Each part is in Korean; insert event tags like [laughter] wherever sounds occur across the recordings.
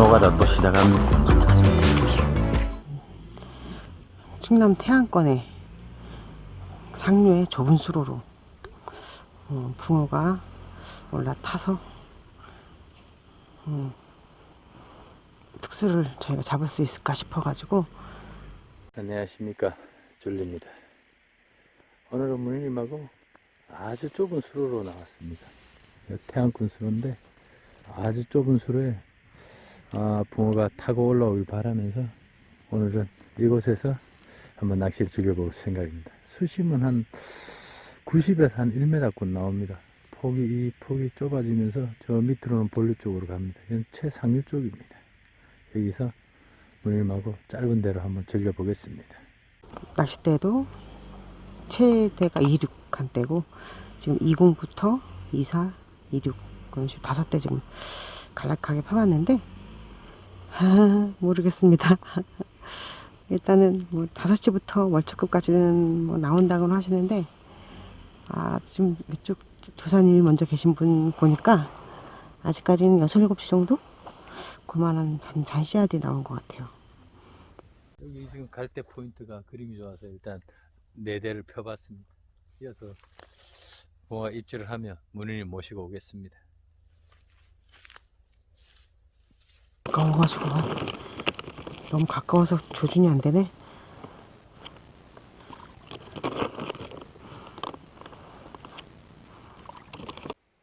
상노가다 또 시작합니다. 충남 태안권의 상류의 좁은 수로로 어, 붕어가 올라타서 음, 특수를 저희가 잡을 수 있을까 싶어가지고 안녕하십니까 줄리입니다. 오늘은 문희님하고 아주 좁은 수로로 나왔습니다. 태안군 수로인데 아주 좁은 수로에 아, 붕어가 타고 올라오길 바라면서 오늘은 이곳에서 한번 낚시를 즐겨볼 생각입니다. 수심은 한 90에서 한 1m권 나옵니다. 폭이 이 폭이 좁아지면서 저 밑으로는 본류 쪽으로 갑니다. 이건 최상류 쪽입니다. 여기서 문희님하고 짧은 데로 한번 즐겨보겠습니다. 낚싯대도 최대가 26 한대고 지금 20부터 24, 26 그런 식으로 다섯 대 지금 간략하게 펴봤는데 아, 모르겠습니다. [laughs] 일단은 뭐 5시부터 월척급까지는 뭐 나온다고는 하시는데 아 지금 이쪽 조사님이 먼저 계신 분 보니까 아직까지는 6, 7시 정도? 그만한 잔, 잔씨알이 나온 것 같아요. 여기 지금 갈대 포인트가 그림이 좋아서 일단 네 대를 펴봤습니다. 이어서 붕어가 입질을 하며 문희님 모시고 오겠습니다. 가까워가지고 너무 가까워서 조준이 안 되네.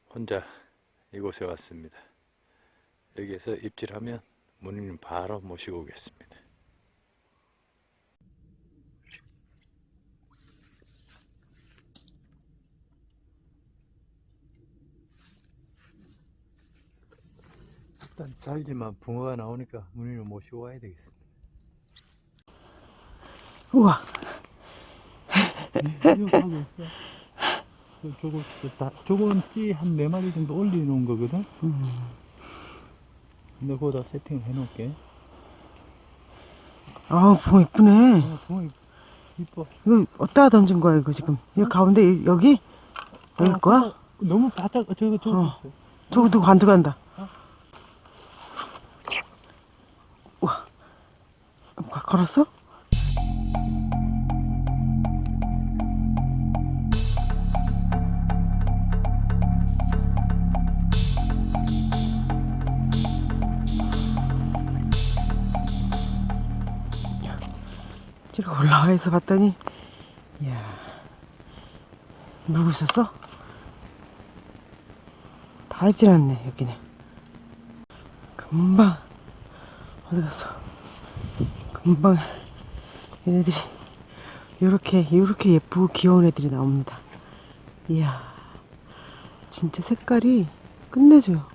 혼자 이곳에 왔습니다. 여기에서 입질하면 문희님 바로 모시고 오겠습니다. 일단 잘지만 붕어가 나오니까 문희님 모시고 와야 되겠습니다. 우와, 저거 다 저건 찌한 네 마리 정도 올려놓은 거거든. 음, 근데 거기다 세팅을 해놓을게. 아 붕어 이쁘네. 아, 정말 이뻐. 이거 어디다 던진 거야 이거 지금? 여기 가운데 이- 여기 여기 아, 거야? 그거 너무 바짝 저거 저거. 어. 저거 누구 안 들어간다. 우와, 가- 걸었어? 뒤로 올라와 있어 봤더니 이야 누구 있었어? 다 않네 여기는 금방 어디 갔어 금방 얘네들이 요렇게 요렇게 예쁘고 귀여운 애들이 나옵니다. 이야 진짜 색깔이 끝내줘요.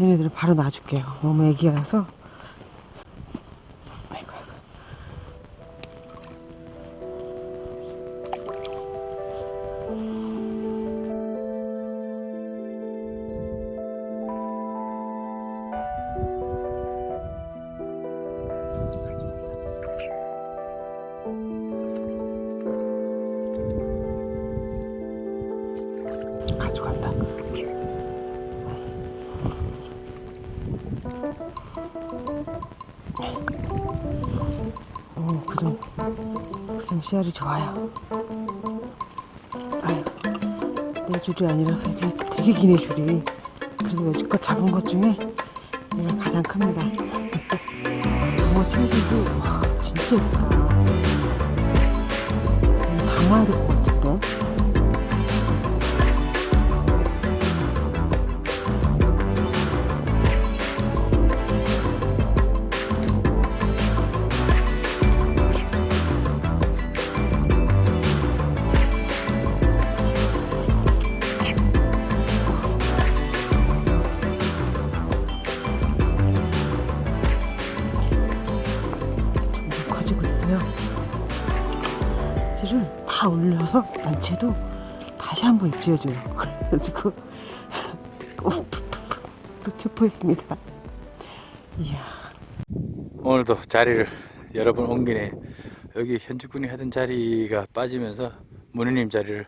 얘네들은 바로 놔줄게요. 너무 애기라서. 아이고 아이고 그좀 씨알이 좋아요. 아유, 내 줄이 아니라서 이게 되게 기네 줄이. 그래도 여지껏 잡은 것 중에 얘가 가장 큽니다. 친구도 와, 진짜 예쁘다. 담아야 될것 같은 한번 입질해줘요. [laughs] 그래가지고 [laughs] 또, 또 체포했습니다. 이야, 오늘도 자리를 여러 번 옮기네. 여기 현주군이 하던 자리가 빠지면서 문희님 자리를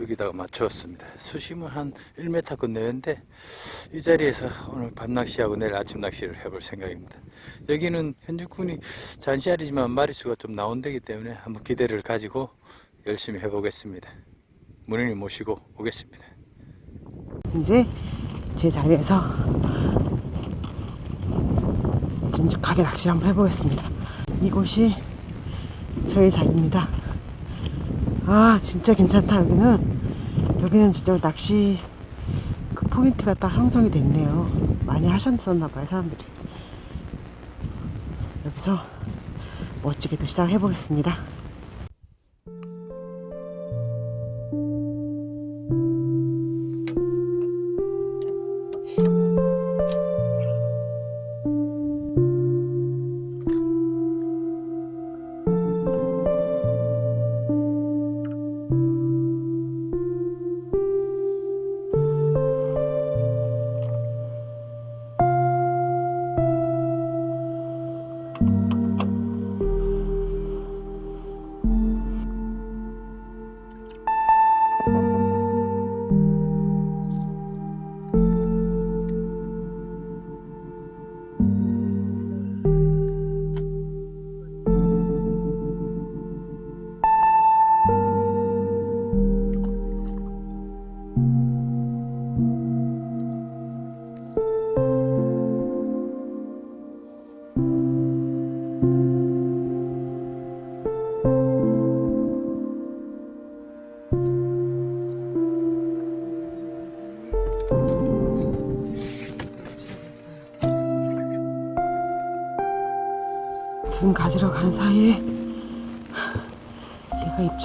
여기다가 맞추었습니다. 수심은 한 1m급 내외인데 이 자리에서 오늘 밤 낚시하고 내일 아침 낚시를 해볼 생각입니다. 여기는 현주군이 잔시알이지만 마리수가 좀 나온 데기 때문에 한번 기대를 가지고 열심히 해보겠습니다. 문인님 모시고 오겠습니다. 이제 제 자리에서 진득하게 낚시를 한번 해보겠습니다. 이곳이 저희 자리입니다. 아 진짜 괜찮다 여기는 여기는 진짜 낚시 그 포인트가 딱 형성이 됐네요. 많이 하셨었나봐요 사람들이. 여기서 멋지게도 시작해보겠습니다.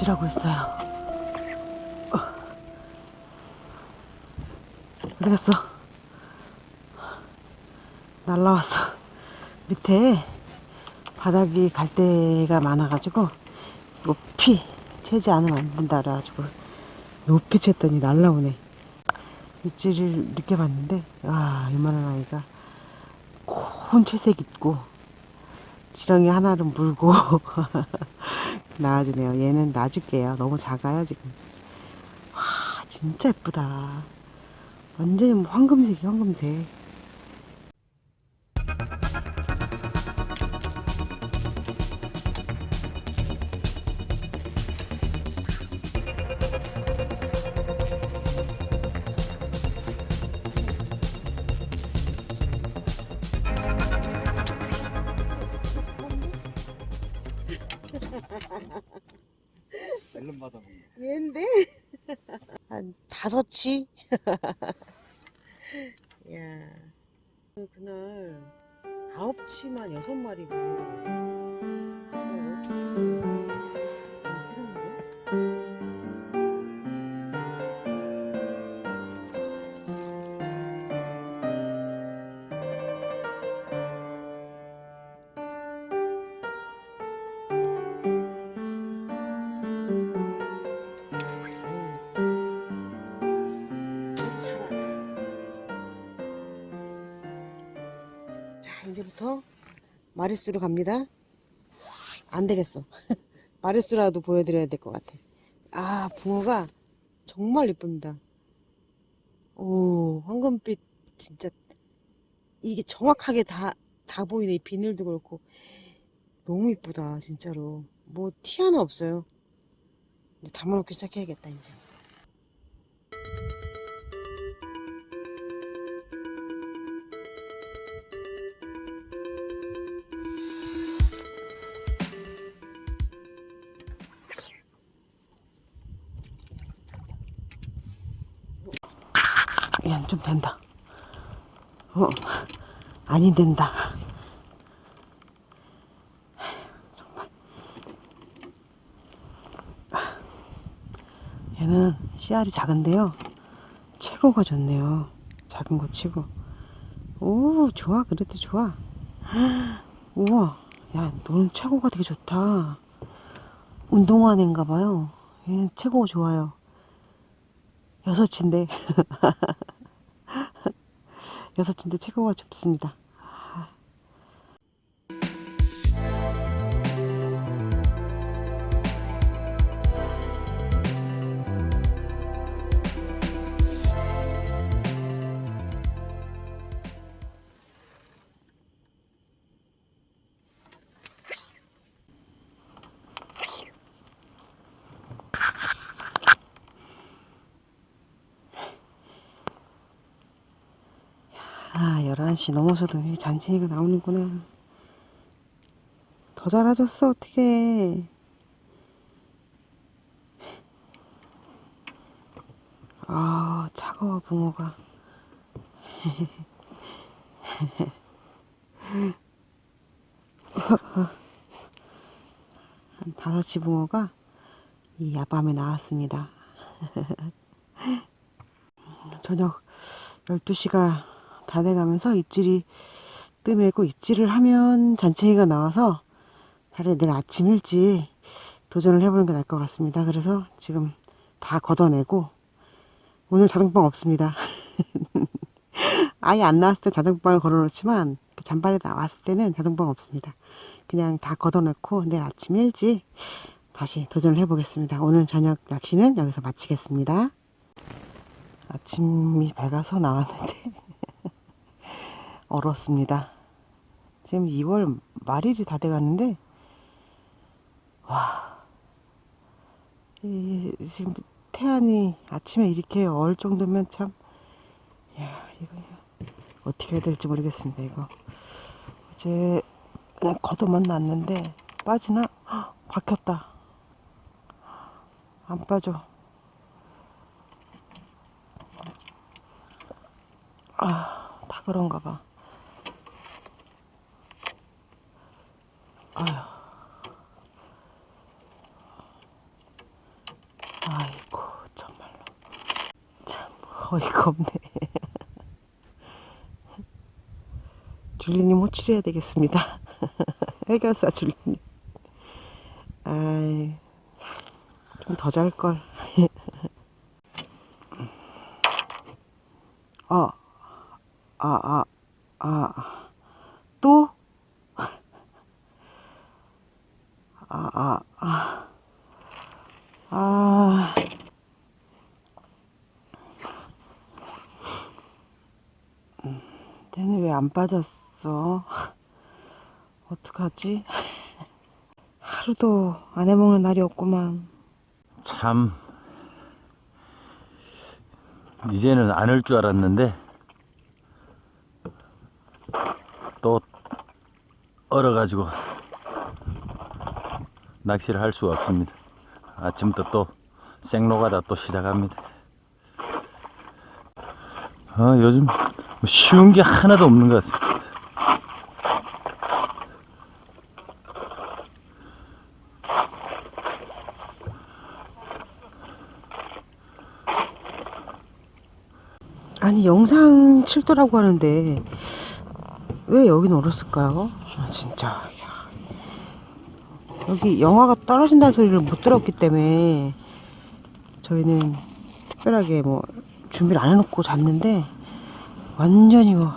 입질하고 있어요. 어. 어디 갔어? 날라왔어. 밑에 바닥이 갈대가 많아가지고 높이 채지 않으면 안 된다 그래가지고 높이 챘더니 날라오네. 입질을 늦게 봤는데 와 이만한 아이가 고운 채색 입고 지렁이 하나를 물고 [laughs] 나와주네요. 얘는 놔줄게요. 너무 작아요 지금. 와 진짜 예쁘다. 완전히 뭐 황금색이 황금색. 다섯 치. [laughs] 야 그날 아홉 치만 여섯 마리고. 자, 이제부터 마리수로 갑니다. 안 되겠어. [laughs] 마리수라도 보여드려야 될 것 같아. 아, 붕어가 정말 예쁩니다. 오, 황금빛 진짜 이게 정확하게 다, 다 보이네. 이 비늘도 그렇고. 너무 이쁘다, 진짜로. 뭐 티 하나 없어요. 이제 담아놓기 시작해야겠다, 이제. 얘는 좀 된다. 어, 아니 된다. 정말. 얘는 씨알이 작은데요. 최고가 좋네요. 작은 거 치고. 오, 좋아. 그래도 좋아. 우와. 야, 너는 최고가 되게 좋다. 운동화 낸가 봐요. 얘는 최고 좋아요. 여섯인데 [laughs] 여섯인데 최고가 좋습니다. 11시 넘어서도 이 잔챙이가 나오는구나. 더 잘하졌어, 어떡해. 아, 차가워, 붕어가. 한 다섯 시 붕어가 이 야밤에 나왔습니다. 저녁 12시가 다 돼가면서 입질이 뜸해고 입질을 하면 잔챙이가 나와서 차라리 내일 아침 일찍 도전을 해보는 게 나을 것 같습니다. 그래서 지금 다 걷어내고 오늘 자동방 없습니다. [laughs] 아예 안 나왔을 때 자동방을 걸어놓지만 그 잔발에 나왔을 때는 자동방 없습니다. 그냥 다 걷어놓고 내일 아침 일찍 다시 도전을 해보겠습니다. 오늘 저녁 낚시는 여기서 마치겠습니다. 아침이 밝아서 나왔는데 얼었습니다. 지금 2월 말일이 다 돼가는데 와 이, 지금 태안이 아침에 이렇게 얼 정도면 참 야, 이거 어떻게 해야 될지 모르겠습니다. 이거 어제 그냥 걷어만 놨는데 빠지나? 헉, 박혔다. 안 빠져. 아, 다 그런가 봐. 아이고, 정말로. 참, 어이가 없네. [laughs] 줄리님 호출해야 되겠습니다. [laughs] 해결사 줄리님. 아이, 좀 더 잘걸. 어, 아, 아, 아, 또? 아, 아, 아, 아. 음, 쟤는 왜안 빠졌어? [laughs] 어떡하지? [laughs] 하루도 안 해먹는 날이 없구만. 참 이제는 안 올 줄 알았는데 또 얼어가지고 낚시를 할 수가 없습니다. 아침부터 또 생노가다 또 시작합니다. 아, 요즘 뭐 쉬운 게 하나도 없는 것 같습니다. 아니 영상 7도라고 하는데 왜 여긴 얼었을까요? 아 진짜 야. 여기 영화가 떨어진다는 소리를 못 들었기 때문에 저희는 특별하게 뭐 준비를 안 해놓고 잤는데 완전히 뭐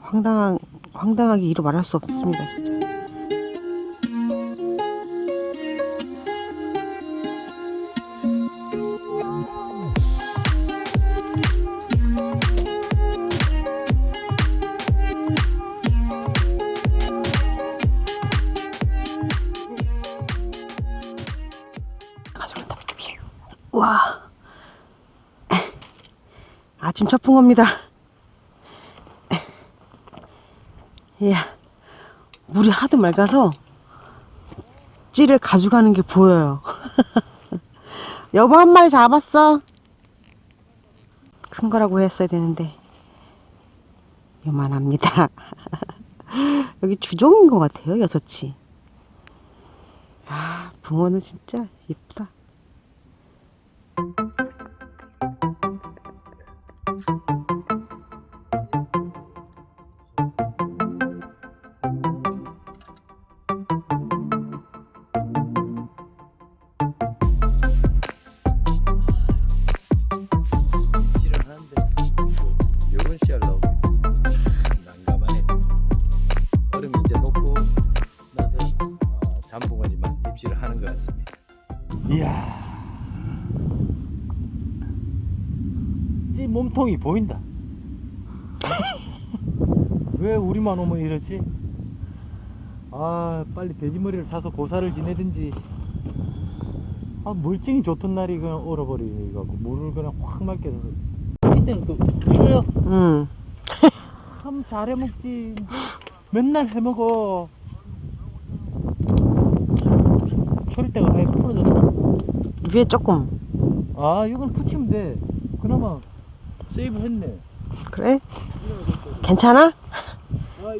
황당한 황당하게 이루 말할 수 없습니다 진짜. 붕어입니다. 이야. 물이 하도 맑아서 찌를 가져가는 게 보여요. [laughs] 여보 한 마리 잡았어. 큰 거라고 했어야 되는데 요만합니다. [laughs] 여기 주종인 것 같아요, 여섯치. 아, 붕어는 진짜 예쁘다. 이 몸통이 보인다. 왜 우리만 오면 이러지? 아, 빨리 돼지머리를 사서 고사를 지내든지. 아 물증이 좋던 날이 그냥 얼어버리고 물을 그냥 확 맑게 해서 이때는 또 이거요 응. 참 잘해 먹지 맨날 해 먹어 철대가 아예 풀어졌어 위에 조금. 아 이건 붙이면 돼 그나마 세이브 했네 그래? 괜찮아?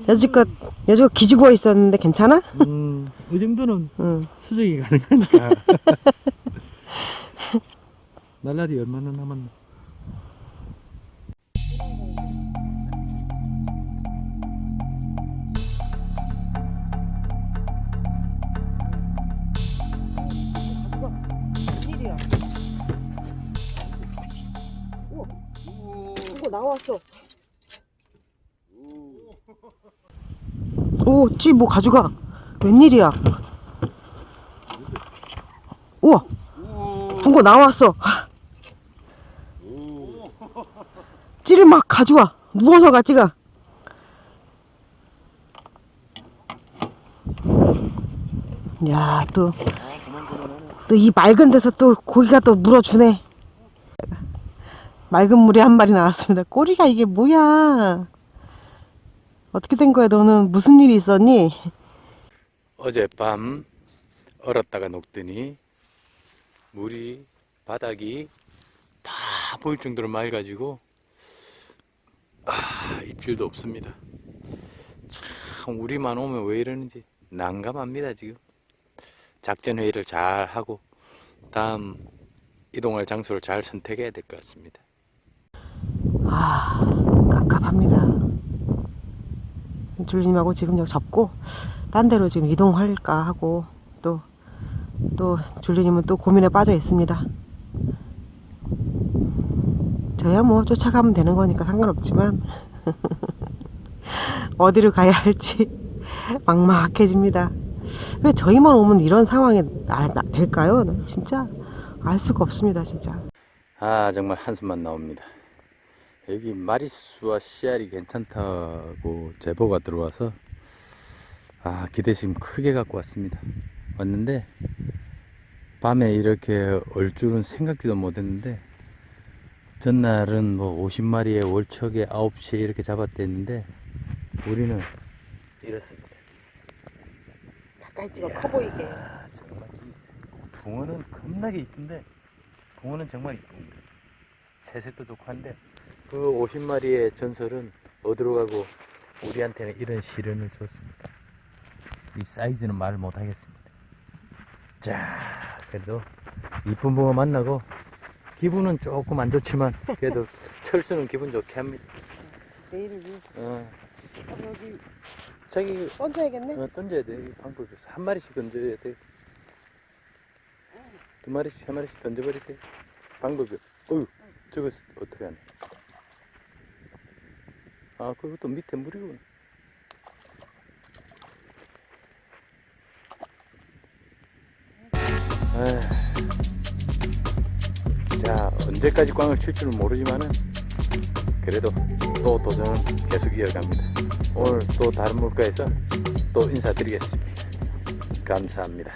여지껏, 여지껏 기죽어 있었는데 괜찮아? 음, 이 정도는 응. 수정이 가능하니까 [laughs] 날라리 얼마나 남았나 나왔어. 오, 찌뭐 가져가. 웬일이야? 우와, 붕어 나왔어. 찌를 막 가져와. 누워서 가, 찌가. 야, 또. 또 이 맑은 데서 또 고기가 또 물어주네. 맑은 물이 한 마리 나왔습니다. 꼬리가 이게 뭐야? 어떻게 된 거야? 너는 무슨 일이 있었니? 어젯밤 얼었다가 녹더니 물이 바닥이 다 보일 정도로 맑아지고 아 입질도 없습니다. 참 우리만 오면 왜 이러는지 난감합니다 지금. 작전 회의를 잘 하고 다음 이동할 장소를 잘 선택해야 될 것 같습니다. 아, 깝깝합니다. 줄님하고 지금 여기 접고 딴 데로 지금 이동할까 하고 또 또 줄리님은 또 고민에 빠져 있습니다. 저야 뭐 쫓아가면 되는 거니까 상관없지만 [laughs] 어디로 가야 할지 [laughs] 막막해집니다. 왜 저희만 오면 이런 상황이 나- 나- 될까요? 난 진짜 알 수가 없습니다, 진짜. 아 정말 한숨만 나옵니다. 여기 마리수와 씨알이 괜찮다고 제보가 들어와서 아 기대심 크게 갖고 왔습니다. 왔는데 밤에 이렇게 얼 줄은 생각지도 못했는데 전날은 뭐 50마리에 월척에 9시에 이렇게 잡았댔는데 우리는 이렇습니다. 가까이 찍어 커 보이게. 아, 정말 이 붕어는 겁나게 이쁜데 붕어는 정말 이쁩니다. 채색도 좋고 한데 그 50마리의 전설은 어디로 가고 우리한테는 이런 시련을 줬습니다. 이 사이즈는 말 못하겠습니다. 자, 그래도 이쁜 붕어 만나고 기분은 조금 안 좋지만 그래도 철수는 기분 좋게 합니다. 내일을 위해서 어, 여기 자기 던져야겠네. 어, 던져야 돼. 이 방법이 없어. 한 마리씩 던져야 돼. 두 마리씩, 세 마리씩 던져버리세요. 방법이 없어. 어휴, 저거 어떻게 하네. 아, 그것도 밑에 물이구나. 자, 언제까지 꽝을 칠 줄은 모르지만은, 그래도 또 도전은 계속 이어갑니다. 오늘 또 다른 물가에서 또 인사드리겠습니다. 감사합니다.